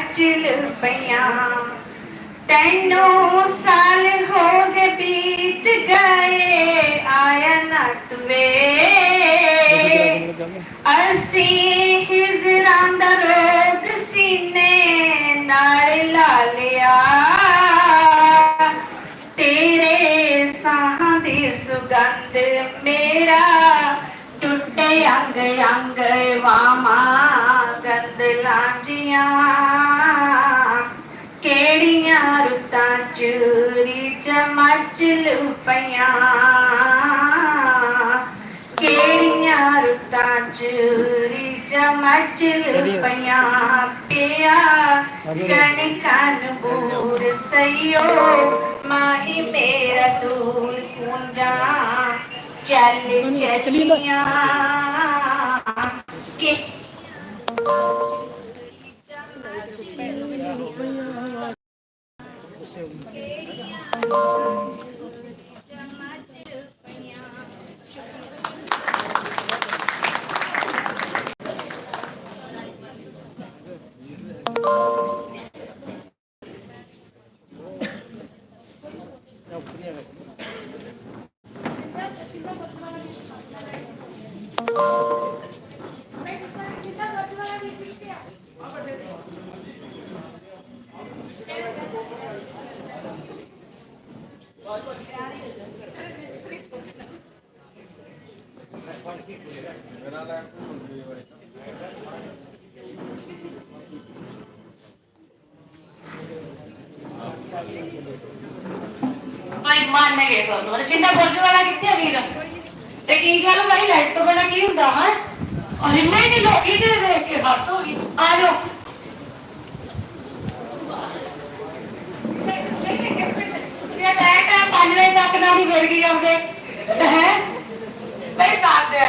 ਮਚਲ ਪਈਆਂ ਤੈਨੂੰ ਸਾਲ ਹੋ ਗਏ ਬੀਤ ਗਏ, ਆਇਆ ਨਾ ਤੁਵੇ ਅਸੀਂ ਹਿਜਰਾਂ ਦਾ ਰੋਗ ਸੀਨੇ, ਨਾਲ ਲਾ ਲਿਆ ਤੇਰੇ ਸਾਹਾਂ ਦੀ ਸੁਗੰਧ ਮੇਰਾ, ਟੁੱਟੇ ਅੰਗ ਅੰਗ ਵਾਮਾ ਗੰਦ ਲਾਂਜੀਆਂ ਕਿਹੜੀਆਂ ਰੁੱਤਾਂ ਚੂਰੀ ਚਮਚ ਲੁਪਈਆਂ ਕਿਹੜੀਆਂ ਰੁੱਤਾਂ ਚੂਰੀ ਚਮਚ ਲੁਪਈਆਂ ਪਿਆ ਗਣ ਕਨ ਬੂਰ ਸਈਓ। ਮਾਹੀ ਮੇਰਾ ਦੂਰ ਪੁੰਜਾ ਚੱਲ ਚੱਲੀਆਂ। ਕਿ Não. ਭਾਈ ਮੰਨ ਗਏ ਤੁਹਾਨੂੰ ਅਰੇ ਬੋਲਣ ਵਾਲਾ ਕਿੱਥੇ ਵੀਰ? ਤੇ ਕੀ ਗੱਲ ਭਾਈ ਲਾਈਟ ਤੋਂ ਬਣਾ ਕੀ ਹੁੰਦਾ, ਹੈ? ਅਰੇ ਮੈਂ ਨਹੀਂ, ਲੋਕੀ ਤੇ ਦੇਖ ਕੇ ਹੱਥ ਹੋ ਗਈ ਆ ਜਾਓ। ਜੇ ਲਾਈਟ ਆ 5 ਵਜੇ ਤੱਕ ਨਾ ਨਹੀਂ ਮਿਲ ਗਈ ਆਉਂਦੇ ਹੈ? ਭਾਈ ਸਾਥ ਦੇ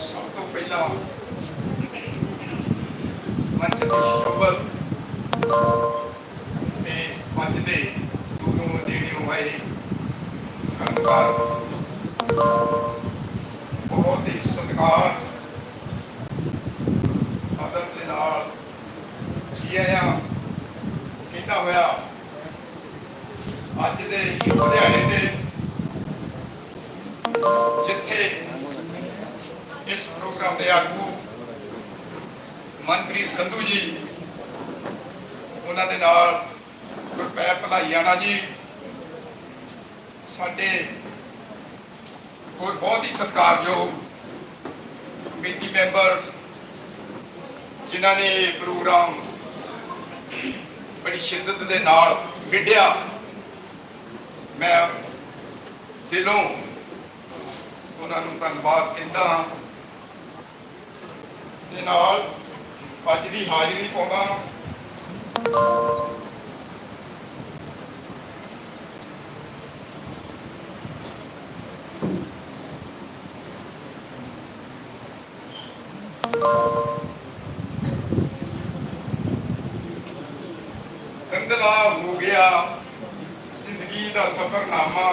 ਸਭ ਤੋਂ ਪਹਿਲਾਂ ਮੰਚ ਦੀ ਸ਼ੋਭਤ ਤੇ ਮੰਚ ਦੇ ਦੂਰੋਂ ਨੇੜਿਓਂ ਆਏ ਕੰਕਾਰ ਬਹੁਤ ਹੀ ਸਤਿਕਾਰ ਅਦਬ ਦੇ ਨਾਲ ਜੀ ਆਇਆਂ ਕਹਿੰਦਾ ਹੋਇਆ। ਅੱਜ ਦੇ ਸ਼ੁਭ ਤੇ ਜਿੱਥੇ ਇਸ ਪ੍ਰੋਗਰਾਮ ਦੇ ਆਗੂ ਮਨਪ੍ਰੀਤ ਸੰਧੂ ਜੀ, ਉਹਨਾਂ ਦੇ ਨਾਲ ਗੁਰਪੈ ਭਲਾਈਆਣਾ ਜੀ, ਸਾਡੇ ਹੋਰ ਬਹੁਤ ਹੀ ਸਤਿਕਾਰਯੋਗ ਕਮੇਟੀ ਮੈਂਬਰ ਜਿਨ੍ਹਾਂ ਨੇ ਪ੍ਰੋਗਰਾਮ ਬੜੀ ਸ਼ਿੱਦਤ ਦੇ ਨਾਲ ਵਿੱਢਿਆ। ਮੈਂ ਦਿਲੋਂ ਉਹਨਾਂ ਨੂੰ ਧੰਨਵਾਦ ਕਹਿੰਦਾ ਹਾਂ। ਦੇ ਨਾਲ ਅੱਜ ਦੀ ਹਾਜ਼ਰੀ ਪਾਉਂਦਾ ਹਾਂ। ਕੰਦਲਾ ਹੋ ਗਿਆ ਜ਼ਿੰਦਗੀ ਦਾ ਸਫ਼ਰਨਾਮਾ।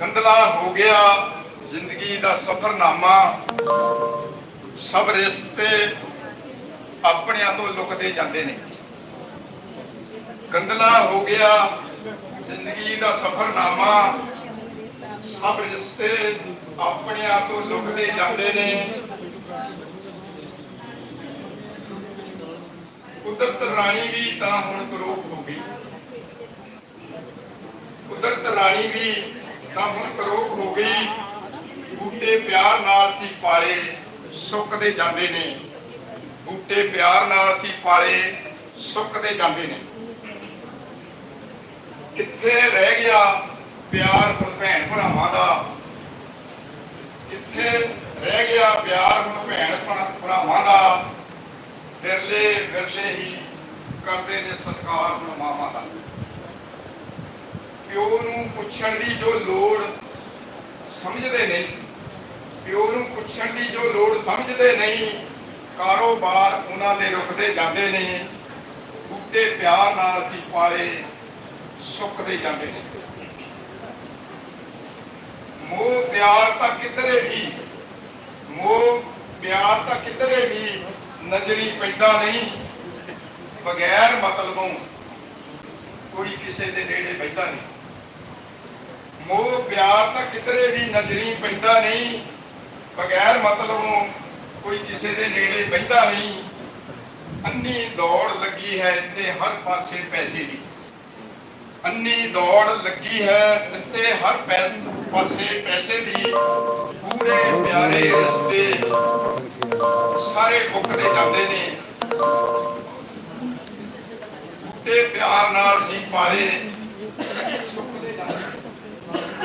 ਗੰਦਲਾ ਹੋ ਗਿਆ ਜ਼ਿੰਦਗੀ ਦਾ ਸਫ਼ਰਨਾਮਾ। ਸਭ ਰਿਸ਼ਤੇ ਆਪਣਿਆਂ ਤੋਂ ਲੁਕਦੇ ਜਾਂਦੇ ਨੇ। ਗੰਦਲਾ ਹੋ ਗਿਆ ਜ਼ਿੰਦਗੀ ਦਾ ਸਫ਼ਰਨਾਮਾ। ਸਭ ਰਿਸ਼ਤੇ ਆਪਣਿਆਂ ਤੋਂ ਲੁਕਦੇ ਜਾਂਦੇ ਨੇ। ਕੁਦਰਤ ਰਾਣੀ ਵੀ ਤਾਂ ਹੁਣ ਕਰੋਪ ਹੋ ਗਈ। ਕੁਦਰਤ ਰਾਣੀ ਵੀ ਤਾਂ ਹੁਣ ਕਰੋਪ ਹੋ ਗਈ। ਬੂਟੇ ਪਿਆਰ ਨਾਲ ਸੀ ਪਾਲੇ, ਸੁੱਕਦੇ ਜਾਂਦੇ ਨੇ। ਬੂਟੇ ਪਿਆਰ ਨਾਲ ਸੀ ਪਾਲੇ, ਸੁੱਕਦੇ ਜਾਂਦੇ ਨੇ। ਕਿੱਥੇ ਰਹਿ ਗਿਆ ਪਿਆਰ ਹੁਣ ਭੈਣ ਭਰਾਵਾਂ ਦਾ? ਕਿੱਥੇ ਰਹਿ ਗਿਆ ਪਿਆਰ ਹੁਣ ਭੈਣ ਭਰਾ- ਭਰਾਵਾਂ ਦਾ, ਵਿਰਲੇ ਵਿਰਲੇ ਹੀ ਕਰਦੇ ਨੇ ਸਤਿਕਾਰ ਹੁਣ ਮਾਵਾਂ ਦਾ। ਪਿਓ ਨੂੰ ਪੁੱਛਣ ਦੀ ਜੋ ਲੋੜ ਸਮਝਦੇ ਨਹੀਂ ਪਿਓ ਨੂੰ ਪੁੱਛਣ ਦੀ ਜੋ ਲੋੜ ਸਮਝਦੇ ਨਹੀਂ ਕਾਰੋਬਾਰ ਉਹਨਾਂ ਦੇ ਰੁਕਦੇ ਜਾਂਦੇ ਨੇ, ਬੂਟੇ ਪਿਆਰ ਨਾਲ ਅਸੀਂ ਪਾਲੇ, ਸੁੱਕਦੇ ਜਾਂਦੇ ਨੇ। ਮੋਹ ਪਿਆਰ ਤਾਂ ਕਿਧਰੇ ਵੀ, ਮੋਹ ਪਿਆਰ ਤਾਂ ਕਿਧਰੇ ਵੀ ਨਜ਼ਰੀ ਪੈਂਦਾ ਨਹੀਂ। ਬਗੈਰ ਮਤਲਬੋਂ ਕੋਈ ਕਿਸੇ ਦੇ ਨੇੜੇ ਬੈਠਾ ਨਹੀਂ। ਮੋਹ ਪਿਆਰ ਤਾਂ ਕਿਧਰੇ ਵੀ ਨਜ਼ਰੀ ਪੈਂਦਾ ਨਹੀਂ, ਬਗੈਰ ਮਤਲਬੋਂ ਕੋਈ ਕਿਸੇ ਦੇ ਨੇੜੇ ਬੈਠਾ ਨਹੀਂ। ਅੰਨੀ ਦੌੜ ਲੱਗੀ ਹੈ ਤੇ ਹਰ ਪਾਸੇ ਪੈਸੇ ਦੀ। ਅੰਨੀ ਦੌੜ ਲੱਗੀ ਹੈ ਤੇ ਹਰ ਪੈ- ਪਾਸੇ ਪੈਸੇ ਦੀ ਪੂਰੇ ਪਿਆਰੇ ਰਸਤੇ ਸਾਰੇ ਮੁੱਕਦੇ ਜਾਂਦੇ ਨੇ। ਤੇ ਪਿਆਰ ਨਾਲ ਸੀ ਪਾਲੇ ਸੁੱਕਦੇ ਜਾਂਦੇ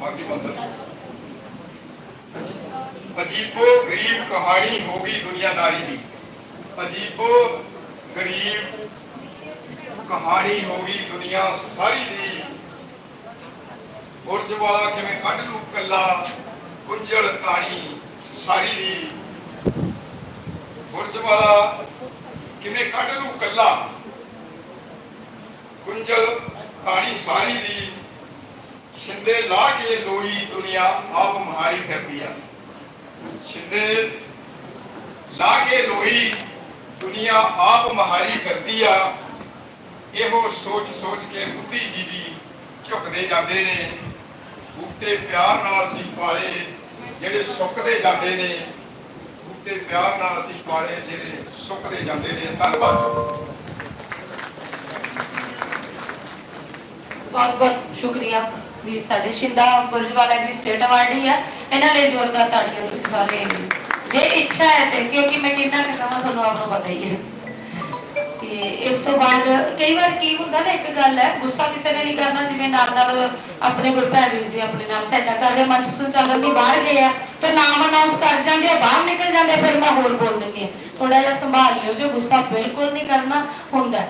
ਬਾਕੀ ਬੰਦ ਅਜੀਬੋ ਗਰੀਬ ਕਹਾਣੀ ਹੋ ਗਈ ਦੁਨੀਆਦਾਰੀ ਦੀ। ਅਜੀਬੋ ਗਰੀਬ ਕਹਾਣੀ ਹੋ ਗਈ ਦੁਨੀਆ ਸਾਰੀ ਦੀ। ਬੁਰਜ ਵਾਲਾ ਕਿਵੇਂ ਕੱਢ ਲੂ ਕੱਲਾ ਕੁੰਜਲ ਤਾਣੀ ਸਾਰੀ ਦੀ। ਬੁਰਜ ਵਾਲਾ ਕਿਵੇਂ ਕੱਢ ਲੂ ਕੱਲਾ ਕੁੰਜਲ ਤਾਣੀ ਸਾਰੀ ਦੀ। ਛਿੰਦੇ ਲਾ ਕੇ ਲੋਈ ਦੁਨੀਆ, ਆਪ ਮਹਾਰੀ ਕਰਦੀ ਆ। ਛਿੰਦੇ ਲਾ ਕੇ ਲੋਈ ਦੁਨੀਆ, ਆਪ ਮਹਾਰੀ ਫਿਰਦੀ ਆ। ਇਹੋ ਸੋਚ ਸੋਚ ਕੇ ਬੁੱਧੀ ਜੀ ਜੀਵੀ ਝੁਕਦੇ ਜਾਂਦੇ ਨੇ। ਬੂਟੇ ਪਿਆਰ ਨਾਲ ਅਸੀਂ ਪਾਲੇ, ਜਿਹੜੇ ਸੁੱਕਦੇ ਜਾਂਦੇ ਨੇ, ਬੂਟੇ ਪਿਆਰ ਨਾਲ ਅਸੀਂ ਪਾਲੇ, ਜਿਹੜੇ ਸੁੱਕਦੇ ਜਾਂਦੇ ਨੇ। ਧੰਨਵਾਦ। ਬਹੁਤ ਬਹੁਤ ਸ਼ੁਕਰੀਆ ਵੀ ਸਾਡੇ। ਸ਼ਿੰਦਾ ਬੁਰਜ ਜੀ ਸਟੇਟ ਅਵਾਰਡੀ ਆ। ਇਹਨਾਂ ਲਈ ਜ਼ੋਰਦਾਰ ਤਾੜੀਆਂ ਤੁਸੀਂ ਸਾਰੇ। ਜੇ ਇੱਛਾ ਹੈ ਤੇ, ਕਿਉਂਕਿ ਮੈਂ ਕਿੰਨਾ ਕੁ ਕਹਾਂ, ਤੁਹਾਨੂੰ ਆਪ ਨੂੰ ਪਤਾ ਹੀ ਹੈ। ਇਸ ਤੋਂ ਬਾਅਦ ਕਈ ਵਾਰ ਕੀ ਹੁੰਦਾ ਨਾ, ਇੱਕ ਗੱਲ ਹੈ, ਗੁੱਸਾ ਕਿਸੇ ਨੇ ਨਹੀਂ ਕਰਨਾ, ਜਿਵੇਂ ਨਾਲ ਨਾਲ ਆਪਣੇ ਗੁਰਭੈਣ ਵੀਰ ਜੀ ਆਪਣੇ ਨਾਲ ਸੈਟਾ ਕਰ ਰਹੇ ਮੰਚ ਸੰਚਾਲਨ ਦੀ ਬਾਹਰ ਗਏ ਆ, ਤੇ ਨਾਮ ਅਨਾਉਂਸ ਕਰ ਜਾਂਦੇ ਆ, ਬਾਹਰ ਨਿਕਲ ਜਾਂਦੇ ਫਿਰ ਮੈਂ ਹੋਰ ਬੋਲ ਦਿੰਦੀ ਆ। ਥੋੜਾ ਜਿਹਾ ਸੰਭਾਲ ਲਿਓ, ਜੋ ਗੁੱਸਾ ਬਿਲਕੁਲ ਨਹੀਂ ਕਰਨਾ ਹੁੰਦਾ।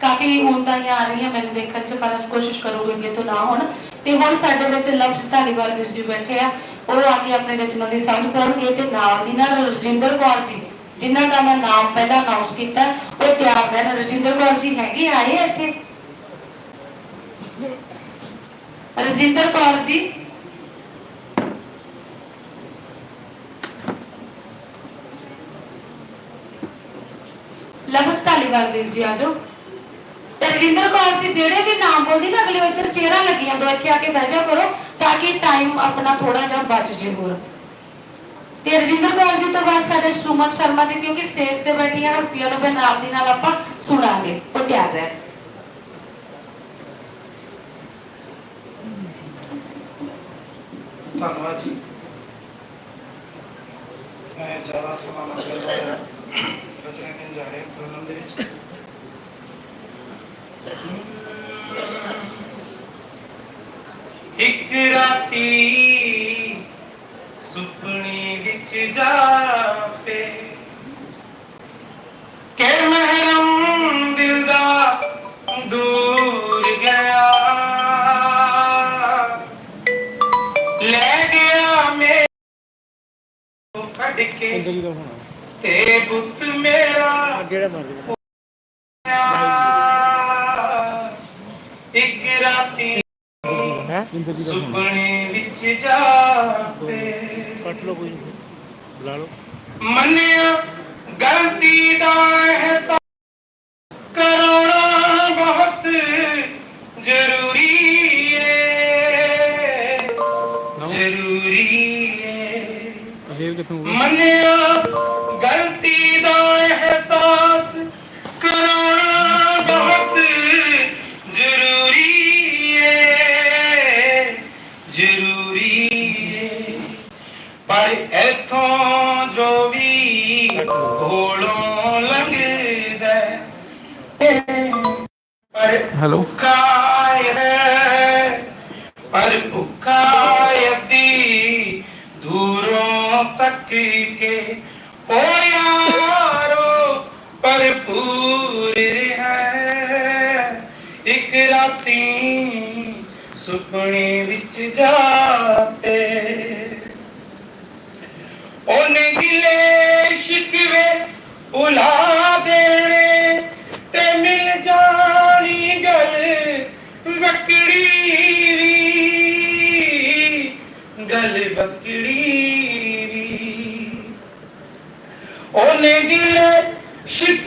ਕਾਫੀ ਊਣਤਾਈਆਂ ਆ ਰਹੀਆਂ ਮੈਨੂੰ ਦੇਖਣ ਚ, ਪਰ ਕੋਸ਼ਿਸ਼ ਕਰੂੰਗੀ ਅੱਗੇ ਤੋਂ ਨਾ ਹੋਣ ਤੇ ਹੁਣ ਸਾਡੇ ਵਿੱਚ ਲਫ਼ਜ਼ ਧਾਲੀਵਾਲ ਵੀਰ ਜੀ ਬੈਠੇ ਆ, ਉਹ ਆ ਕੇ ਆਪਣੀ ਰਚਨਾ ਦੀ ਸਾਂਝ ਕਰਨਗੇ ਤੇ ਨਾਲ ਦੀ ਨਾਲ ਰਜਿੰਦਰ ਕੌਰ ਜੀ ਜਿਨ੍ਹਾਂ ਦਾ ਮੈਂ ਨਾਮ ਪਹਿਲਾਂ ਅਨਾਉਂਸ ਕੀਤਾ, ਉਹ ਤਿਆਰ ਰਹਿਣ। ਰਜਿੰਦਰ ਕੌਰ ਜੀ ਹੈਗੇ ਆਏ ਇੱਥੇ? ਰਜਿੰਦਰ ਕੌਰ ਜੀ? ਲਫ਼ਜ਼ ਧਾਲੀਵਾਲ ਵੀਰ ਜੀ, ਆ ਜਾਓ। ਰਜਿੰਦਰ ਕੌਰ ਜੀ, ਜਿਹੜੇ ਵੀ ਨਾਮ ਬੋਲਦੀ ਨਾ, ਅਗਲੇ ਇੱਧਰ ਚਿਹਰਾ ਲੱਗੀਆਂ, ਦੋ ਇੱਥੇ ਆ ਕੇ ਬਹਿ ਜਾ ਕਰੋ, ਤਾਂ ਕਿ ਟਾਈਮ ਆਪਣਾ ਥੋੜਾ ਜਿਹਾ ਬਚ ਜੇ ਹੋਰ। ਤੇ ਰਜਿੰਦਰ ਕੌਰ ਜੀ ਤੋਂ ਬਾਅਦ ਸਾਡੇ ਸੁਮਨ ਸ਼ਰਮਾ ਜੀ, ਕਿਉਂਕਿ ਸਟੇਜ ਤੇ ਬੈਠੀਆਂ ਹਸਤੀਆਂ ਨੂੰ ਫਿਰ ਨਾਲ ਦੀ ਨਾਲ ਆਪਾਂ ਸੁਣਾਂਗੇ, ਉਹ ਤਿਆਰ ਰਹਿ ਧੰਨਵਾਦ ਜੀ। ਮੈਂ ਜ਼ਿਆਦਾ ਸਮਾਂ ਨਾ ਕਰਦਾ ਰਚਨਾ ਕਰਨ ਜਾ ਰਿਹਾ ਪ੍ਰੋਗਰਾਮ ਦੇ ਵਿੱਚ। ਇੱਕ ਰਾਤੀ ਕੱਢ ਕੇ ਤੇ ਪੁੱਤ ਮੇਰਾ ਇੱਕ ਰਾਤੀ ਹੈ? ਇੰਦਰਜੀਤ ਦਾ ਫੋਨ। ਸੁਪਨੇ ਵਿੱਚ ਜਾਪੇ ਕੱਟ ਲਓ ਕੋਈ। ਬੁਲਾ ਲਓ। ਮੰਨਿਆ ਗਲਤੀ ਅਸ਼ੇਰ ਕਿੱਥੋਂ ਹੋ ਗਿਆ ਮੰਨਿਆ ਗਲਤੀ ਦਾ ਅਹਿਸਾਸ ਕਰਾਉਣਾ ਬਹੁਤ ਜ਼ਰੂਰੀ ਏ ਜ਼ਰੂਰੀ ਏ। ਪਰ ਇਥੋਂ ਜੋ ਵੀ ਕੋਲੋਂ ਲੰਘਦਾ ਪਰ ਹੈਲੋ ਭੁੱਖਾ ਹੈ ਪਰ ਭੁੱਖਾ ਯਦੀ ਦੂਰੋਂ ਤੱਕ ਕੇ ਓ ਯਾਰੋ ਭਰਪੂਰ ਹੈ। ਇੱਕ ਰਾਤੀ ਸੁਪਨੇ ਵਿੱਚ ਜਾਪੇ ਉਹਨੇ ਗਿਲੇ ਭੁਲਾ ਦੇਣੇ ਤੇ ਮਿਲ ਜਾਣੀ ਗੱਲ ਵਕੜੀ ਵੀ। ਗੱਲ ਵਕੜੀ ਵੀ ਉਹਨੇ ਦਿਲ ਸ਼ਿਕ